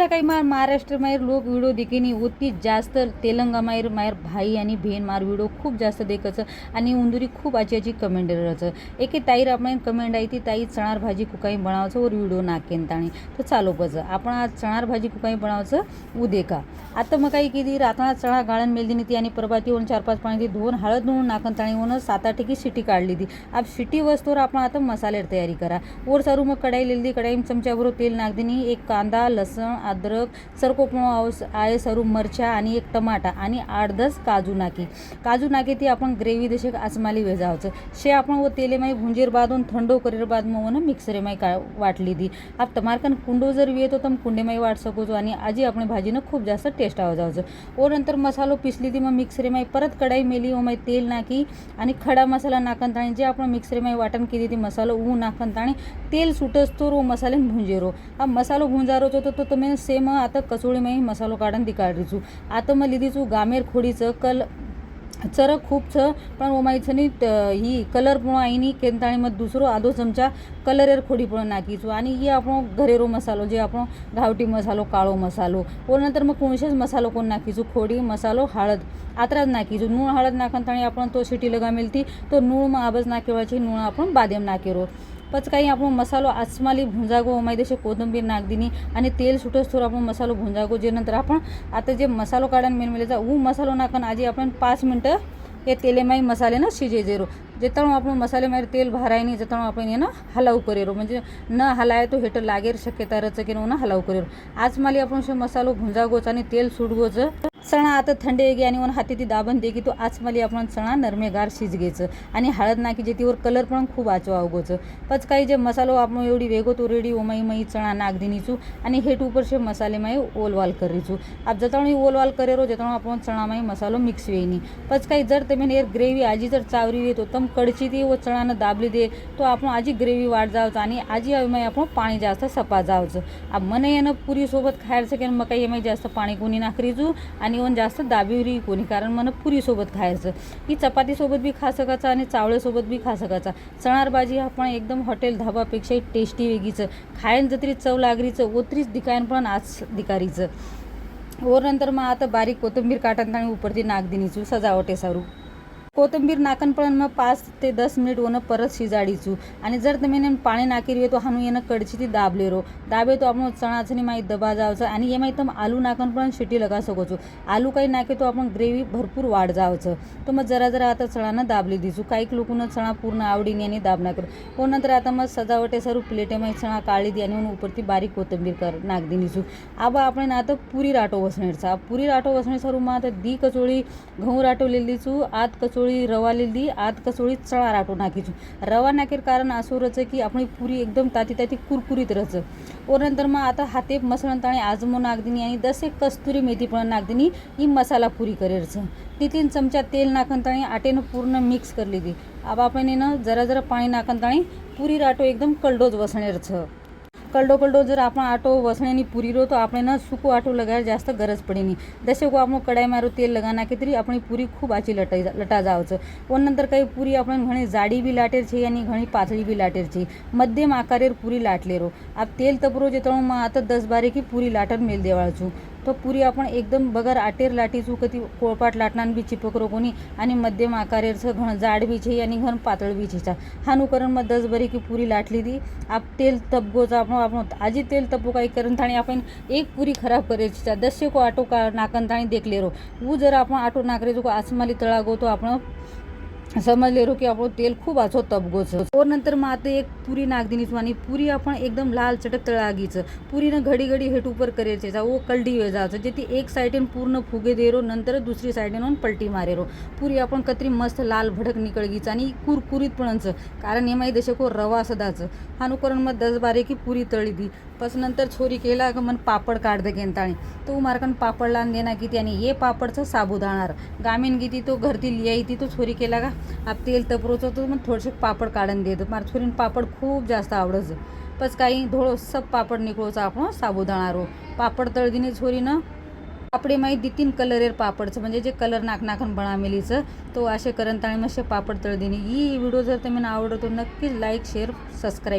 दुसरा काही मा महाराष्ट्र माहेर लोक व्हिडिओ देखीनी होती जास्त तेलंगा माहेर माहेर भाई आणि बहीण मार व्हिडिओ खूप जास्त देखचं आणि उंदुरी खूप आजी आजी कमेंट रहचं एके ताईर आपण कमेंट आहे ती ताई चणार भाजी कुकाई बनावचं वर व्हिडिओ नाकेन ताणी. तर चालू बज आपण आज चणार भाजी कुकाई बनावचं उदे का? आता मग काही किती रातना चणा गाळण मेलदिनी ती आणि परबाती होऊन चार पाच पाणी ती धुवून हळद धुवून नाकन ताणी. होऊन सात आठ की शिटी काढली ती. अब शिटी वस्तूवर आपण आता मसाले तयारी करा. वर सारू मग कढाई लिहिली कढाई चमच्याबरोबर तेल नागदिनी एक कांदा लसण अद्रक सरकोपमा आहे सरू मरच्या आणि एक टमाटा आणि दस काजू नाकी. काजू नाकी ती आपण ग्रेव्ही दशे आचमाली वेजावचं. शे आपण वो तेलेमाई भुंजीर बादून थंडो करीर बाद मग मिक्सरेमाई का वाटली दी आप तमारकन कुंडो जर येतो तर कुंडेमाई वाट सकोचो आणि आजी आपण भाजीनं खूप जास्त टेस्ट आवजावचं ओ नंतर मसालो पिसली ती मग मिक्सरेमाई परत कढाई मेली ओमाई तेल नाकी आणि खडा मसाला नाकन ताणी जे आपण मिक्सरेमाई वाटण केली ती मसालो ऊ नाकन ताणी तेल सुटस तो रो मसाले भुंजेरो. हा मसालो भुंजारोचो तो तो तुम्ही सेम आता कचोळी मी मसालो काढून ती काढली छू आता मी लिहिली छू गामेर खोडीचं कल चर खूप छ पण ओ माहिती नाही त ही कलर पण आई नाही केंताळी मग दुसरं आधो चमचा कलरेर खोडी पण नाकी छू आणि ही आपण घरेरो मसालो जे आपण घावटी मसालो काळो मसालो. कोणानंतर मग कोणशेच मसालो कोण नाकी खोडी मसालो हळद. आत्राच नाकी छू नूळ हळद नाकांताळी आपण तो शिटीला लगा ती तर नूळ मग आबाच नाकेवायची नूळ आपण बादेम नाकेरो. પછી काही आपण मसालो आचमाली भुंजागो मैदेशे कोथिंबीर नागदिनी आणि तेल सुटस थोडं आपण मसालो भुंजागो जे नंतर आपण आता जे मसालो काढून मेनमेलेचा म्हणजे ऊ मसालो नाकन आजी आपण पाच मिनटं हे तेलेमाई मसाले ना शिजे जेरो जेतणं आपण मसाले मारी तेल भरायनी जेतणं आपण हे ना हलाव करेरो. म्हणजे न हलाय तो हेटर लागेर शक्यता रच की ना हलाव करेरो. आज माली आपण शे मसालो भुंजागोच आणि तेल सुडगोच चणा आता थंड येगे आणि वन हाती ती दाबण देगी तो आचमाली आपण चणा नरमेगार शिजगेचं. आणि हळद नाकी जे तीवर कलर पण खूप आचो अवगोचं. पच काही जे मसालो आपण एवढी वेगो तो रेडी ओमाई मई चणा नागदिनीचू आणि हेट उपरशे मसाले माई ओलवाल करीचू. आप जतावणी ओलवाल करेरो जतावण आपण चणा माई मसालो मिक्स वेनी पच काही जर ते एर ग्रेव्ही आजी जर चावरी येतो तम कडची ती व चणानं दाबली दे तो आपण आजी ग्रेव्ही वाढ जावचं आणि आजी माई आपण पाणी जास्त सपा जावचं. आप मने पुरी पुरीसोबत खायचं की मग काही माई जास्त पाणी कोणी नाकरीचू आणि आणि वन जास्त दाबीवरी कोणी कारण मला पुरीसोबत खायचं. की चपातीसोबत बी खा सकायचं आणि चावळेसोबत बी खा सकायचा चणारबाजी भाजी पण एकदम हॉटेल धाबापेक्षाही टेस्टी वेगळीचं. खायन जरी चव लागरीचं ओतरीच दिकायन पण आज दिकारीचं वर नंतर मग आता बारीक कोथिंबीर काटन आणि उपरती नागदिनीची सजावटे सारू. कोथिंबीर नाकन पण मग पाच ते दस मिनिट ओनं परत शिजाडीचू. आणि जर तुम्ही पाणी नाकेरी तो हाणू येणं कडची ती दाबलेरो दाबे तो आपण चणाचणी माहीत दबा जावचं आणि हे माहीत आलू नाकन पण शिटी लगा सकोचो आलू काही नाके तो आपण ग्रेव्ही भरपूर वाढ जावचं तर मग जरा जरा आता चणानं दाबली दिसू. काही लोकून चणा पूर्ण आवडीने आणि दाब ना करू हो नंतर आता मग सजावटे सरू प्लेटे मग चणा काळी दी आणि उपरती बारीक कोथिंबीर कर नागदी निसू. आबा आपण आता पुरी राटो वसणेरचा. पुरी राटो वसणे मग आता दी कचोळी गहू राटवलेली चू आत कचोळी रवा लिहिली आत कचोळी चळा राटो नाकीची रवा नाखेर कारण असो रच की आपली पुरी एकदम ताती ताती कुरकुरीत रच और नंतर मग आता हाते मसळण ताणी आजमो नागदिनी आणि दसे कस्तुरी मेथी पण नागदिनी ही मसाला पुरी करेरचं. तिथीन चमचा तेल नाकन ताणी आटेनं पूर्ण मिक्स करली ती अब आपण जरा जरा पाणी नाकन ताणी पुरी राटो एकदम कलडोज बसणेरचं कलडो कलडो जर आपण आटो वसणे आणि पुरी रो तर आपण ना सुको आटो लगायला जास्त गरज पडे नाही जसे को आपण कडाई मारू तेल लगाना की तरी आपण पुरी खूप आची लटाय लटा जावचं पण नंतर काही पुरी आपण घणे जाडी बी लाटेर छे आणि घणी पातळी बी लाटेर छे मध्यम आकारेर पुरी लाटले रो आप तेल तपरो जे तळू मग आता दस बारे की पुरी लाटर मेल देवाळचू तो पुरी आपण एकदम बगर आटेर लाटी चुकती कोळपाट लाटणार बी चिपक रोगोनी आणि मध्यम आकारेचं घण जाड बी छे आणि घण पातळ बी छेचा हा नुकरण मग दस बरी की पुरी लाटली ती. आप तेल तपगोचा आपण आपण आजी तेल तपो काही करून थाणी आपण एक पुरी खराब करायची दसशे को आटो का नाकन थाणी देखले रो. ऊ जर आपण आटो नाकरे जो आसमाली तळागो तो आपण समजलेरो की आपण तेल खूप आचो तबगोचं और नंतर मग आता एक पुरी नागदिनीच आणि पुरी आपण एकदम लाल चटक तळागीचं. पुरीनं घडी घडी हेट उपर करायचे जा ओ कलडी वे जायचं. जे ती एक साईडीन पूर्ण फुगे देरो नंतर दुसरी साईडीन पलटी मारेरो. पुरी आपण कत्री मस्त लाल भडक निकळगीचं आणि कुरकुरीत पणचं कारण हे माहीत दशको रवा सदाचं. अनुकरण मग दस बारे की पुरी तळी दी. पस नंतर छोरी केला का मन पापड काढ दे गेंताळी. तो मारकन पापड लान देना किती आणि ये पापडचं साबुदाणार गामीन किती तो घरती लियाई ती तो छोरी केला का? आप तेल तपरोचं तो मग थोडेसे पापड काढून देतो. मार छोरीन पापड खूप जास्त आवडचं पस काही धोळो सब पापड निघळोचा आपण साबुदाणारो हो. पापड तळदीने छोरीनं पापडे माहीत दितीन कलरेर पापडचं. म्हणजे जे कलर नाक नाकन बनामेलीचं तो असे करंताळी मग पापड तळदिनी. ही व्हिडिओ जर तुम्ही आवडतो नक्कीच लाईक शेअर सबस्क्राईब